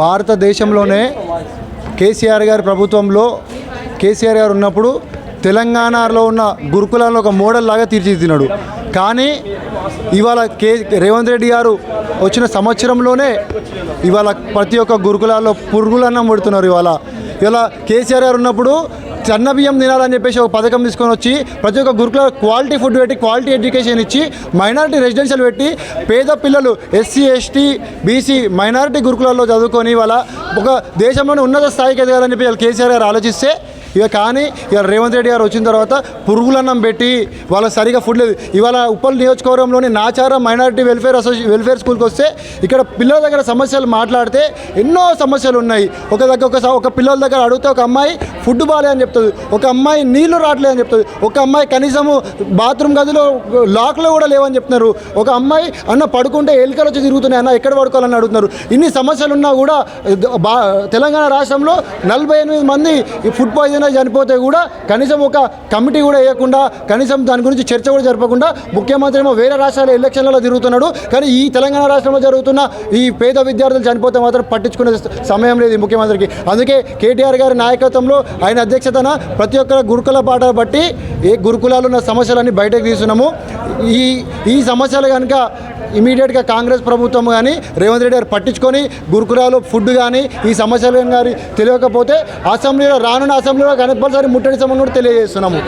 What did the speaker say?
భారతదేశంలోనే కేసీఆర్ గారి ప్రభుత్వంలో కేసీఆర్ గారు ఉన్నప్పుడు తెలంగాణలో ఉన్న గురుకులాలను ఒక మోడల్ లాగా తీర్చిదిద్దినాడు. కానీ ఇవాళ కే రేవంత్ రెడ్డి గారు వచ్చిన సంవత్సరంలోనే ఇవాళ ప్రతి ఒక్క గురుకులాల్లో పురుగులన్నం పెడుతున్నారు ఇవాళ. ఇవాళ కేసీఆర్ గారు ఉన్నప్పుడు సన్న బియ్యం తినాలని చెప్పేసి ఒక పథకం తీసుకొని వచ్చి ప్రతి ఒక్క గురుకుల క్వాలిటీ ఫుడ్ పెట్టి క్వాలిటీ ఎడ్యుకేషన్ ఇచ్చి మైనారిటీ రెసిడెన్షియల్ పెట్టి పేద పిల్లలు ఎస్సీ ఎస్టీ బీసీ మైనారిటీ గురుకులలో చదువుకొని ఇవాళ ఒక దేశంలోనే ఉన్నత స్థాయికి ఎదగాలని చెప్పి వాళ్ళు కేసీఆర్ గారు ఆలోచిస్తే ఇక కానీ ఇక రేవంత్ రెడ్డి గారు వచ్చిన తర్వాత పురుగులన్నం పెట్టి వాళ్ళకి సరిగా ఫుడ్ లేదు. ఇవాళ ఉప్పల్ నియోజకవర్గంలోని నాచారం మైనారిటీ వెల్ఫేర్ అసోసి వెల్ఫేర్ స్కూల్కి వస్తే ఇక్కడ పిల్లల దగ్గర సమస్యలు మాట్లాడితే ఎన్నో సమస్యలు ఉన్నాయి. ఒక దగ్గర ఒక ఒక పిల్లల దగ్గర అడిగితే ఒక అమ్మాయి ఫుడ్ బాగాలే అని చెప్తుంది. ఒక అమ్మాయి నీళ్ళు రావట్లేదు అని చెప్తుంది. ఒక అమ్మాయి కనీసము బాత్రూమ్ గదిలో లాక్లో కూడా లేవని చెప్తున్నారు. ఒక అమ్మాయి అన్న పడుకుంటే ఎలికలు వచ్చి తిరుగుతున్నాయి. అన్న ఎక్కడ పడుకోవాలని అడుగుతున్నారు. ఇన్ని సమస్యలు ఉన్నా కూడా బా తెలంగాణ రాష్ట్రంలో నలభై ఎనిమిది మంది ఈ ఫుడ్ పాయిజన్ అయి చనిపోతే కూడా కనీసం ఒక కమిటీ కూడా వేయకుండా కనీసం దాని గురించి చర్చ కూడా జరపకుండా ముఖ్యమంత్రి ఏమో వేరే రాష్ట్రాల ఎలక్షన్లలో తిరుగుతున్నాడు. కానీ ఈ తెలంగాణ రాష్ట్రంలో జరుగుతున్న ఈ పేద విద్యార్థులు చనిపోతే మాత్రం పట్టించుకునే సమయం లేదు ముఖ్యమంత్రికి. అందుకే కేటీఆర్ గారి నాయకత్వంలో ఆయన అధ్యక్షతన ప్రతి ఒక్కరు గురుకుల పాట బట్టి ఏ గురుకులాలు ఉన్న సమస్యలన్నీ బయటకు తీస్తున్నాము. ఈ ఈ సమస్యలు కనుక ఇమీడియట్గా కాంగ్రెస్ ప్రభుత్వం కానీ రేవంత్ రెడ్డి గారు పట్టించుకొని గురుకులాలు ఫుడ్ కానీ ఈ సమస్యలు కానీ తెలియకపోతే అసెంబ్లీలో రానున్న అసెంబ్లీలో కంపల్సరీ ముట్టడి సమయం కూడా తెలియజేస్తున్నాము.